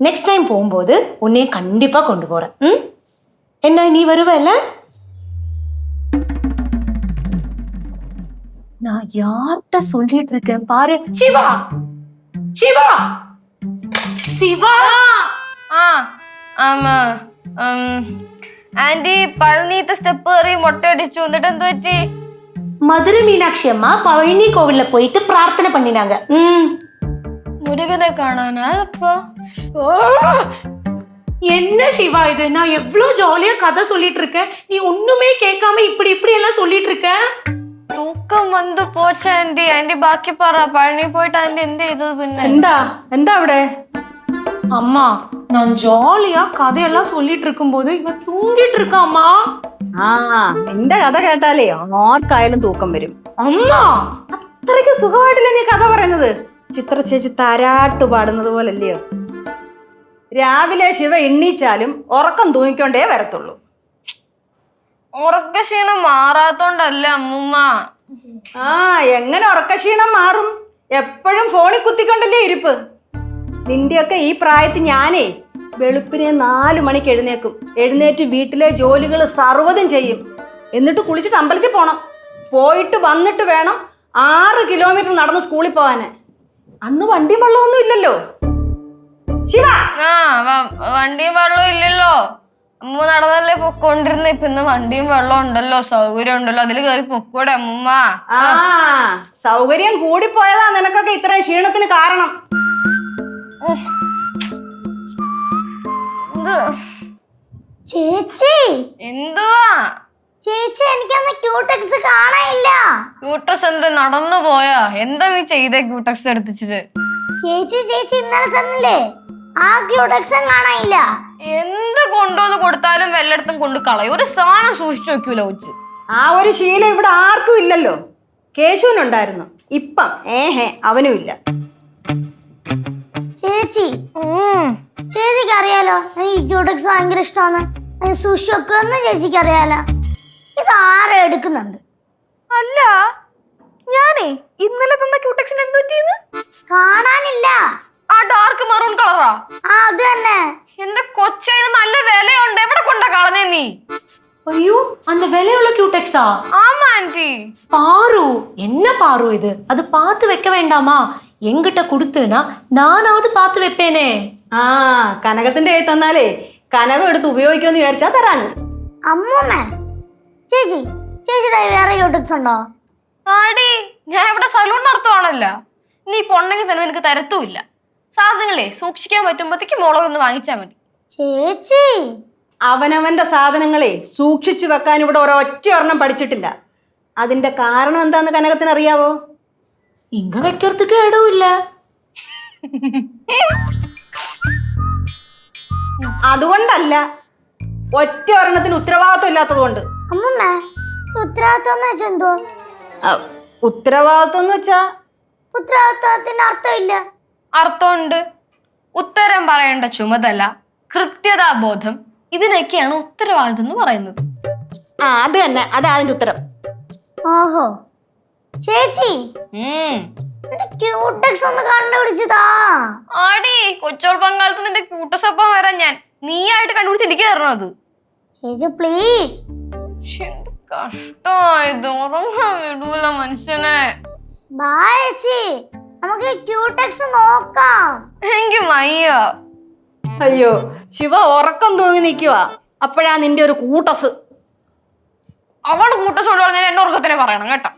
Next time போகும்போது உன்னையும் கண்டிப்பா கொண்டு போறேன் ம் என்ன நீ வருவல்ல நான் யார்கிட்ட சொல்லிட்டு இருக்கேன் பாரு சிவா சிவா சிவா ആ ആമാ ആന്റി പഴനീത്തെ സ്റ്റെപ്പ് കയറി മുട്ടയടിച്ചു എന്നിട്ട് എന്ത് പറ്റി மதுரை மீனாட்சி அம்மா பழனி கோவில்ல போயிட்டு பிரார்த்தனை பண்ணினாங்க ம் മുരുകനെ കാണാനാ അതപ്പോ என்ன சிவா இது நான் எவ்வளவு ஜாலியா கதை சொல்லிட்டு இருக்கேன் நீ ஒண்ணுமே கேட்காம இப்படி இப்படி எல்லாம் சொல்லிட்டு இருக்க തൂക്കം വന്ന് പോച്ച ആന്റി ആന്റി ബാക്കി പറ പഴനി പോയിട്ട് ആന്റി എന്ത് ചെയ്തത് പിന്നെ എന്താ എന്താ അവിടെ அம்மா நான் ஜாலியா கதையெல்லாம் சொல்லிட்டு இருக்கும்போது இவன் தூங்கிட்டு இருக்காம்மா ആ നിന്റെ കഥ കേട്ടാലേ ആർക്കായാലും തൂക്കം വരും அம்மா അത്രയ്ക്ക് സുഖമായിട്ടില്ലേ നീ കഥ പറയുന്നത് ചിത്ര ചേച്ചി താരാട്ട് പാടുന്നത് പോലല്ലയോ? രാവിലെ ശിവ എണ്ണീച്ചാലും ഉറക്കം തൂങ്ങിക്കൊണ്ടേ വരത്തുള്ളൂ. ഉറക്കക്ഷീണം മാറാത്തോണ്ടല്ല അമ്മൂമ്മ. ആ എങ്ങനെ ഉറക്കക്ഷീണം മാറും? എപ്പോഴും ഫോണിൽ കുത്തിക്കൊണ്ടല്ലേ ഇരിപ്പ്? നിന്റെയൊക്കെ ഈ പ്രായത്തിൽ ഞാനേ വെളുപ്പിനെ നാലു മണിക്ക് എഴുന്നേക്കും. എഴുന്നേറ്റ് വീട്ടിലെ ജോലികൾ സർവതും ചെയ്യും. എന്നിട്ട് കുളിച്ചിട്ട് അമ്പലത്തിൽ പോണം. പോയിട്ട് വന്നിട്ട് വേണം ആറ് കിലോമീറ്റർ നടന്ന് സ്കൂളിൽ പോകാന് അന്ന് വണ്ടിയും വെള്ളമൊന്നും ഇല്ലല്ലോ. ശിവ! ആ വണ്ടിയും വെള്ളവും ഇല്ലല്ലോ. അമ്മ നടന്നല്ലേ പൊക്കോണ്ടിരുന്ന. ഇപ്പൊ ഇന്ന് വണ്ടിയും വെള്ളം ഉണ്ടല്ലോ സൗകര്യം ഉണ്ടല്ലോ. അതിൽ കയറി പൊക്കൂടെ അമ്മ ആ സൗകര്യം കൂടിപ്പോയതാ നിനക്കൊക്കെ ഇത്രയും ക്ഷീണത്തിന് കാരണം. ചേച്ചി! എന്തുവാ? ചേച്ചി എനിക്കന്ന് ക്യൂടെക്സ് കാണാനില്ല. ക്യൂട്ടസ് എന്ത് നടന്നു പോയാ? എന്താ നീ ചെയ്തേ ക്യൂട്ടക്സ് എടുത്തിട്ട് ചേച്ചി ചേച്ചി ഇന്നലെ തന്നില്ലേ? ആ ക്യൂടെക്സും കാണാനില്ല. എന്ത് കൊണ്ടുവന്ന് കൊടുത്താലും വല്ലയിടത്തും കൊണ്ട് കളയും. ഒരു സാധനം സൂക്ഷിച്ചു വെക്കൂല ഉച്ച ആ ഒരു ശീലം ഇവിടെ ആർക്കും ഇല്ലല്ലോ. കേശുവിനുണ്ടായിരുന്നു. ഇപ്പം. ഏഹേ അവനും ഇല്ല. ചേച്ചി. ചേച്ചിക്ക് അറിയാലോ. എനിക്ക് ക്യൂടെക്സ് ഭയങ്കര ഇഷ്ടമാണ്. സൂക്ഷിച്ചു വെക്കുമെന്ന് ചേച്ചിക്ക് അറിയാലോ. ഇത് ആരും എടുക്കുന്നുണ്ട്? അല്ല ഞാനേ ഇന്നലെ തന്ന ക്യൂട്ടക്സിന് എന്ത് പറ്റിയെന്ന് കാണാനില്ല ആ ഡാർക്ക് മെറൂൺ കളറാ ആ അത് തന്നെ എന്റെ കൊച്ചതിന് നല്ല വിലയുണ്ട് എവിടെ കൊണ്ടാ കളഞ്ഞേ നീ ஐயோ அந்த விலையுள்ள கியூடெக்ஸா ആമാ ആന്റി பாரு என்ன பாரு இது அது பார்த்து வைக்க வேண்டாமா எங்கிட்ட கொடுத்துனா நானாவது பார்த்து வைப்பேனே ആ കനകത്തിന്റെ കയ്യിൽ തന്നാലേ കനകം എടുത്ത് ഉപയോഗിക്കുമെന്ന് വിചാരിച്ചാ തരാന്ന് അമ്മൂമ്മ ചേച്ചി ചേച്ചിയുടെ വേറെ യൂട്യൂബ്സ് ഉണ്ടോ? ആടി ഞാൻ ഇവിടെ സലൂൺ നടത്തുവാണല്ലോ. നീ ഇപ്പൊ ഉണ്ടെങ്കിൽ തന്നെ നിനക്ക് തരത്തുമില്ല. സാധനങ്ങളെ സൂക്ഷിക്കാൻ പറ്റുമ്പോഴത്തേക്ക് മോളോടൊന്ന് വാങ്ങിച്ചാ മതി. ചേച്ചി! അവനവന്റെ സാധനങ്ങളെ സൂക്ഷിച്ചു വെക്കാൻ ഇവിടെ ഒരൊറ്റ ഒരെണ്ണം പഠിച്ചിട്ടില്ല. അതിന്റെ കാരണം എന്താന്ന് കനകത്തിന് അറിയാവോ? ഇങ്ങ വെക്കർത്ത് കേടുമില്ല അതുകൊണ്ടല്ല ഒറ്റ ഒരെണ്ണത്തിന് ഉത്തരവാദിത്വം ഇല്ലാത്തത് കൊണ്ട് ഉത്തരവാദിത്വം എന്ന് വെച്ചാൽ എന്തോ? ഉത്തരവാദിത്വം എന്ന് വെച്ചാ? അർത്ഥമില്ല. അർത്ഥമുണ്ട്. ഉത്തരം പറയേണ്ട ചുമതല കൃത്യതാബോധം ഇതിനൊക്കെയാണ് ഉത്തരവാദിത്വം എന്ന് പറയുന്നത്. ആ അത് തന്നെ. അതാ അതിന്റെ ഉത്തരം. ഓഹോ. ചേച്ചി ക്യൂടെക്സ് ഒന്ന് കണ്ടുപിടിച്ചതാ ആടി കൊച്ചോൾ പങ്കാളത്ത് നിന്റെ കൂട്ടസപ്പം വരാൻ ഞാൻ നീ കണ്ടുപിടിച്ച് എനിക്ക് തരണം അത്? ചേച്ചി പ്ലീസ് കഷ്ടമായത് ഉറങ്ങാൻ വിടൂല മനുഷ്യനെ. ബായ് നമുക്ക് ക്യൂടെക്സ് നോക്കാം. എനിക്ക് അയ്യോ ശിവ ഉറക്കം തൂങ്ങി നിൽക്കുക അപ്പോഴാ നിന്റെ ഒരു കൂട്ടസ്. അവൾ കൊണ്ട് പറഞ്ഞാൽ എന്നെ ഉറക്കത്തിനെ പറയണം കേട്ടോ.